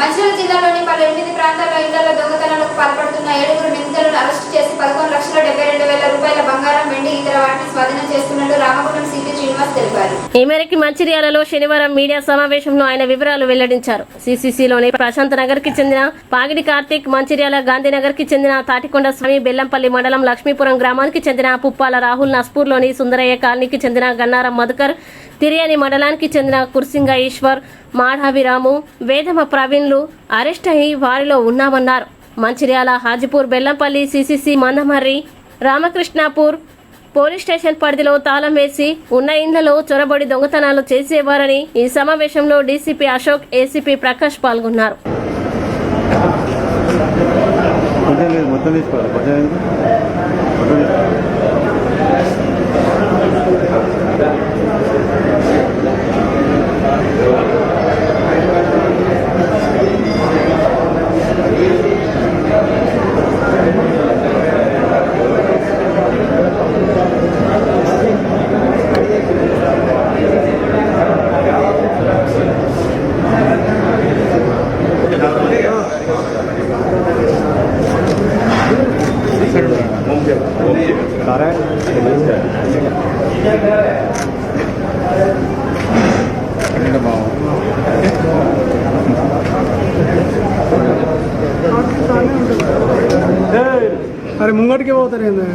మంచిర్యాల జిల్లాలోని పలు ఎనిమిది ప్రాంతాల్లో ఇళ్ళలో దొంగతనాలకు పాల్పడుతున్న ఏడుగురు నిందితులను అరెస్టు చేసి పదకొండు లక్షల డెబ్బై రెండు వేల రూపాయల బంగారం వెండి ఇతర వాటిని స్వాధీనం చేస్తున్నట్టు రామగుండం ఈ మేరకు మంచిర్యాలలో శనివారం మీడియా సమావేశంలో ఆయన వివరాలు వెల్లడించారు. సిసిసిలోని ప్రశాంత్ నగర్కి చెందిన పాగిడి కార్తీక్ మంచిర్యాల గాంధీనగర్కి చెందిన తాటికొండ స్వామి బెల్లంపల్లి మండలం లక్ష్మీపురం గ్రామానికి చెందిన పుప్పాల రాహుల్ నస్పూర్లోని సుందరయ్య కాలనీకి చెందిన గన్నారం మధుకర్ తిరియని మండలానికి చెందిన కుర్సింగ ఈశ్వర్ మాఢాభిరాము వేదమ ప్రవీణ్లు అరెస్ట్ అయి వారిలో ఉన్నామన్నారు. Mancherial Hajipur Bellampalli CCC Mandamarri Ramakrishnapur police station పరిధిలో తాళం వేసి ఉన్న ఇండ్లలో చొరబడి దొంగతనాలు చేసేవారని ఈ సమావేశంలో డీసీపీ అశోక్ ఏసీపీ ప్రకాష్ పాల్గొన్నారు. అరే ముంగటికి పోతారు ఏంది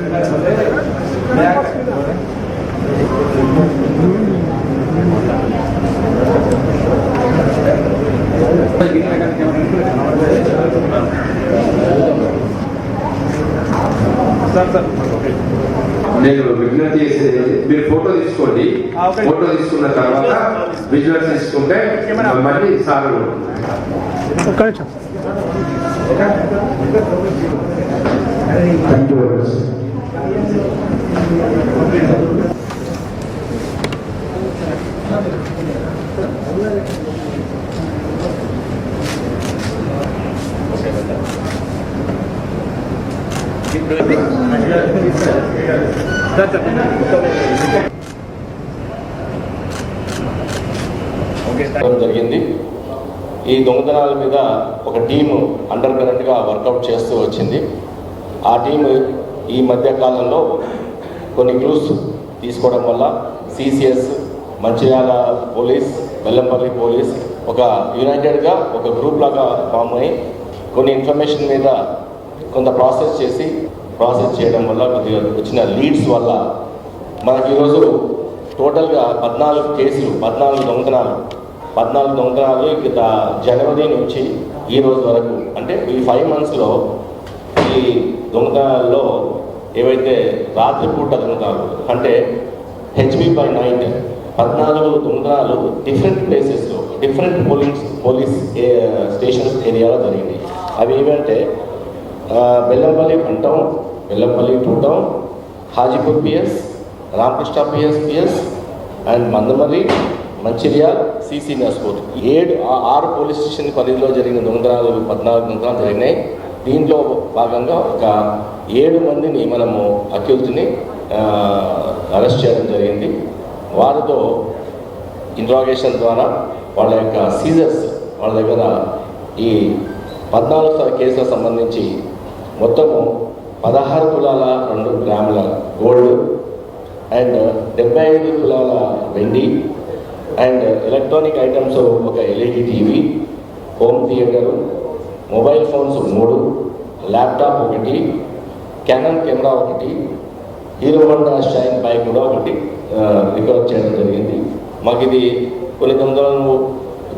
నేను విజ్ఞప్తి చేసేది మీరు ఫోటో తీసుకోండి. ఫోటో తీసుకున్న తర్వాత విజువల్స్ తీసుకుంటే మళ్ళీ సార్ ఒక్క జరిగింది. ఈ దొంగతనాల మీద ఒక టీము అండర్ కరెంట్గా వర్కౌట్ చేస్తూ వచ్చింది. ఆ టీము ఈ మధ్య కాలంలో కొన్ని క్లూస్ తీసుకోవడం వల్ల CCS Mancherial police Bellampalli police ఒక యునైటెడ్గా ఒక గ్రూప్ లాగా ఫామ్ అయ్యి కొన్ని ఇన్ఫర్మేషన్ మీద కొంత ప్రాసెస్ చేసి ప్రాసెస్ చేయడం వల్ల కొద్దిగా వచ్చిన లీడ్స్ వల్ల మనకి ఈరోజు టోటల్గా పద్నాలుగు కేసులు పద్నాలుగు దొంగతనాలు పద్నాలుగు దొంగతనాలు గత జనవరి నుంచి ఈ రోజు వరకు. అంటే ఈ ఫైవ్ మంత్స్లో ఈ దొంగతనాల్లో ఏవైతే రాత్రిపూట దొంగతనాలు అంటే హెచ్బి బై నైట్ పద్నాలుగు దొంగతనాలు డిఫరెంట్ ప్లేసెస్లో డిఫరెంట్ పోలీస్ పోలీస్ స్టేషన్స్ ఏరియాలో జరిగింది అవి ఏమంటే Bellampalli one town Bellampalli two town Hajipur PS Ramakrishna PS PS and Mandamarri Mancherial CC Naspur ఏడు ఆరు పోలీస్ స్టేషన్ పరిధిలో జరిగిన దొంగతనాలు పద్నాలుగు దొంగతనాలు జరిగినాయి. దీంట్లో భాగంగా ఒక ఏడు మందిని మనము అక్యూజ్ని అరెస్ట్ చేయడం జరిగింది. వారితో ఇంట్రాగేషన్ ద్వారా వాళ్ళ యొక్క సీజర్స్ వాళ్ళ దగ్గర ఈ పద్నాలుగు కేసులకు సంబంధించి మొత్తము పదహారు తులాల రెండు గ్రాముల గోల్డ్ అండ్ డెబ్బై ఐదు తులాల వెండి అండ్ ఎలక్ట్రానిక్ ఐటమ్స్ ఒక LED TV home theatre mobile phones మూడు ల్యాప్టాప్ ఒకటి క్యానన్ కెమెరా ఒకటి హీరో హోండా షైన్ బైక్ కూడా ఒకటి రికవర్ చేయడం జరిగింది. మాకు ఇది కొన్ని తొమ్మిది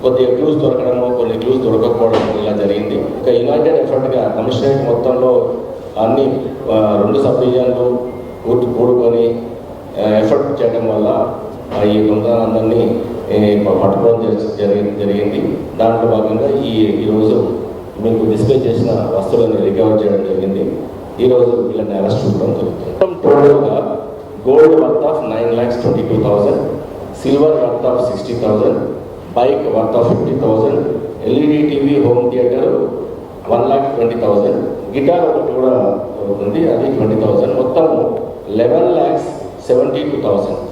కొద్దిగా క్లూస్ దొరకడము కొన్ని క్లూస్ దొరకకపోవడం ఇలా జరిగింది. ఇక యునైటెడ్ ఎఫర్ట్గా కమిషనరేట్ మొత్తంలో అన్ని రెండు సబ్ డివిజన్లు పూర్తి కూడుకొని ఎఫర్ట్ చేయడం వల్ల ఈ దొంగలందరినీ పట్టుకోవడం జరిగింది జరిగింది. దాంట్లో భాగంగా ఈ ఈరోజు మీకు డిస్ప్లే చేసిన వస్తువులను రికవర్ చేయడం జరిగింది. ఈరోజు వీళ్ళని అరెస్ట్ చూడడం జరుగుతుంది. టోటల్గా gold worth of nine lakhs twenty two thousand silver worth of sixty thousand bike one fifty thousand LED TV home theatre one lakh twenty thousand guitar ఒకటి కూడా ఉంది అది ట్వంటీ థౌజండ్ మొత్తం eleven lakhs seventy two thousand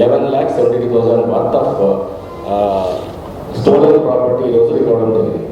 eleven lakhs seventy two thousand. Worth of storage property ఈరోజు ఇవ్వడం జరిగింది